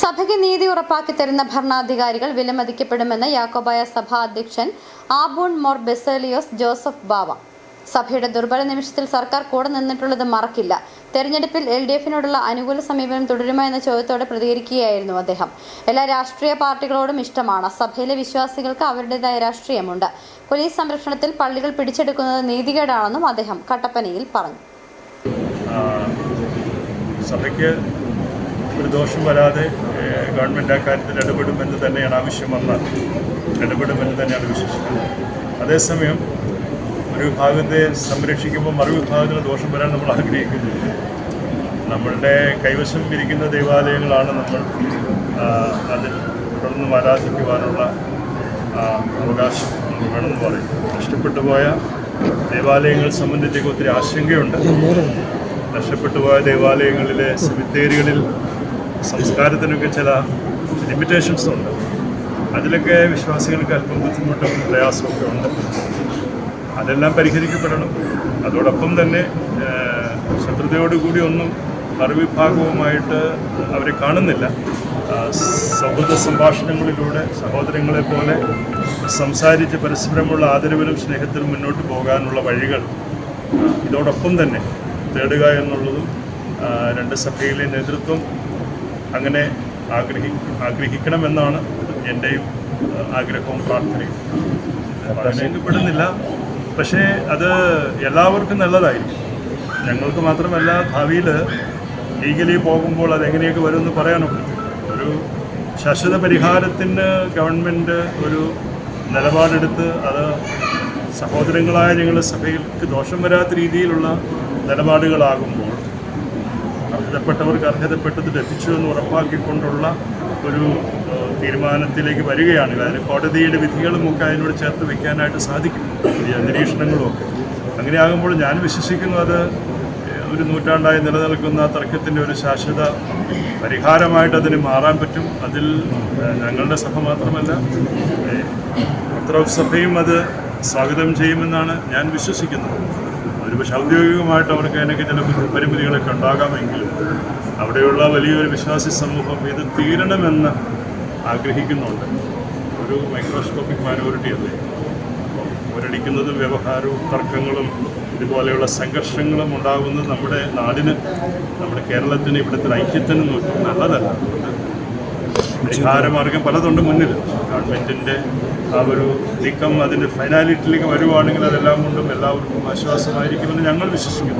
സഭയ്ക്ക് നീതി ഉറപ്പാക്കി തരുന്ന ഭരണാധികാരികൾ വിലമതിക്കപ്പെടുമെന്ന് യാക്കോബായ സഭാ അധ്യക്ഷൻ ആബൂൺ മോർ ബെസേലിയോസ് ജോസഫ് ബാവ. സഭയുടെ ദുർബല നിമിഷത്തിൽ സർക്കാർ കൂടെ നിന്നിട്ടുള്ളത് മറക്കില്ല. തെരഞ്ഞെടുപ്പിൽ എൽ ഡി എഫിനോടുള്ള അനുകൂല സമീപനം തുടരുമോ എന്ന ചോദ്യത്തോടെ പ്രതികരിക്കുകയായിരുന്നു അദ്ദേഹം. എല്ലാ രാഷ്ട്രീയ പാർട്ടികളോടും ഇഷ്ടമാണ്. സഭയിലെ വിശ്വാസികൾക്ക് അവരുടേതായ രാഷ്ട്രീയമുണ്ട്. പോലീസ് സംരക്ഷണത്തിൽ പള്ളികൾ പിടിച്ചെടുക്കുന്നത് നീതികേടാണെന്നും അദ്ദേഹം കട്ടപ്പനയിൽ പറഞ്ഞു. സഭയ്ക്ക് ഒരു ദോഷം വരാതെ ഗവൺമെന്റ് ആ കാര്യത്തിൽ ഇടപെടുമെന്ന് തന്നെയാണ് ആവശ്യം വന്ന ഇടപെടുമെന്ന് തന്നെയാണ് വിശ്വസിക്കുന്നത്. അതേസമയം ഒരു വിഭാഗത്തെ സംരക്ഷിക്കുമ്പോൾ മറുവിഭാഗത്തിന് ദോഷം വരാൻ നമ്മൾ ആഗ്രഹിക്കുന്നില്ല. നമ്മളുടെ കൈവശം ഇരിക്കുന്ന ദേവാലയങ്ങളാണ് നമ്മൾ അതിൽ തുടർന്നും ആരാധിക്കുവാനുള്ള അവകാശം വേണമെന്ന് പറയും. നഷ്ടപ്പെട്ടു പോയ ദേവാലയങ്ങൾ സംബന്ധിച്ചൊക്കെ ഒത്തിരി ആശങ്കയുണ്ട്. നഷ്ടപ്പെട്ടു പോയ ദേവാലയങ്ങളിലെ സെമിത്തേരികളിൽ സംസ്കാരത്തിനൊക്കെ ചില ലിമിറ്റേഷൻസും ഉണ്ട്. അതിലൊക്കെ വിശ്വാസികൾക്ക് അല്പം ബുദ്ധിമുട്ടും പ്രയാസമൊക്കെ ഉണ്ട്. അതെല്ലാം പരിഹരിക്കപ്പെടണം. അതോടൊപ്പം തന്നെ ശത്രുതയോടുകൂടി ഒന്നും മറുവിഭാഗവുമായിട്ട് അവരെ കാണുന്നില്ല. സൗഹൃദ സംഭാഷണങ്ങളിലൂടെ സഹോദരങ്ങളെ പോലെ സംസാരിച്ച് പരസ്പരമുള്ള ആദരവിലും സ്നേഹത്തിലും മുന്നോട്ട് പോകാനുള്ള വഴികൾ. ഇതോടൊപ്പം തന്നെ തേടുക എന്നുള്ളതും രണ്ട് സഭയിലെ നേതൃത്വം അങ്ങനെ ആഗ്രഹി ആഗ്രഹിക്കണമെന്നാണ് എന്റെയും ആഗ്രഹവും പ്രാർത്ഥനയും. പറയുന്നപ്പെടുന്നില്ല പക്ഷേ അത് എല്ലാവർക്കും നല്ലതായിരിക്കും. ഞങ്ങൾക്ക് മാത്രമല്ല ഭാവിയിൽ ലീഗലി പോകുമ്പോൾ അതെങ്ങനെയൊക്കെ വരുമെന്ന് പറയാനൊക്കെ. ഒരു ശാശ്വത പരിഹാരത്തിന് ഗവൺമെന്റ് ഒരു നിലപാടെടുത്ത് അത് സഹോദരങ്ങളായ ഞങ്ങളുടെ സഭയിലേക്ക് ദോഷം വരാത്ത രീതിയിലുള്ള നിലപാടുകളാകുമ്പോൾ അർഹതപ്പെട്ടവർക്ക് അർഹതപ്പെട്ടത് ലഭിച്ചു എന്ന് ഉറപ്പാക്കിക്കൊണ്ടുള്ള ഒരു തീരുമാനത്തിലേക്ക് വരികയാണ്. അതിന് കോടതിയുടെ വിധികളും ഒക്കെ അതിനോട് ചേർത്ത് വെക്കാനായിട്ട് സാധിക്കും. നിരീക്ഷണങ്ങളും ഒക്കെ അങ്ങനെയാകുമ്പോൾ ഞാൻ വിശ്വസിക്കുന്നു അത് ഒരു നൂറ്റാണ്ടായി നിലനിൽക്കുന്ന തർക്കത്തിന്റെ ഒരു ശാശ്വത പരിഹാരമായിട്ട് അതിന് മാറാൻ പറ്റും. അതിൽ ഞങ്ങളുടെ സഭ മാത്രമല്ല പത്രസഭയും അത് സ്വാഗതം ചെയ്യുമെന്നാണ് ഞാൻ വിശ്വസിക്കുന്നത്. ഒരുപക്ഷെ ഔദ്യോഗികമായിട്ട് അവർക്ക് അതിനൊക്കെ ചില പരിമിതികളൊക്കെ ഉണ്ടാകാമെങ്കിലും അവിടെയുള്ള വലിയൊരു വിശ്വാസി സമൂഹം ഇത് തീരണമെന്ന് ആഗ്രഹിക്കുന്നുണ്ട്. ഒരു മൈക്രോസ്കോപ്പിക് മൈനോറിറ്റി അല്ലേ അപ്പം ഒരടിക്കുന്നതും വ്യവഹാരവും തർക്കങ്ങളും ഇതുപോലെയുള്ള സംഘർഷങ്ങളും ഉണ്ടാകുന്നത് നമ്മുടെ നാടിന് നമ്മുടെ കേരളത്തിന് ഇവിടുത്തെ ഐക്യത്തിന് നോക്കി നല്ലതല്ല. പരിഹാരമാർഗം പലതുണ്ട് മുന്നിൽ. ഗവൺമെന്റിന്റെ ആ ഒരു നീക്കം അതിന്റെ ഫൈനാലിറ്റിയിലേക്ക് വരുവാണെങ്കിൽ അതെല്ലാം കൊണ്ടും എല്ലാവർക്കും ആശ്വാസമായിരിക്കുമെന്ന് ഞങ്ങൾ വിശ്വസിക്കുന്നു.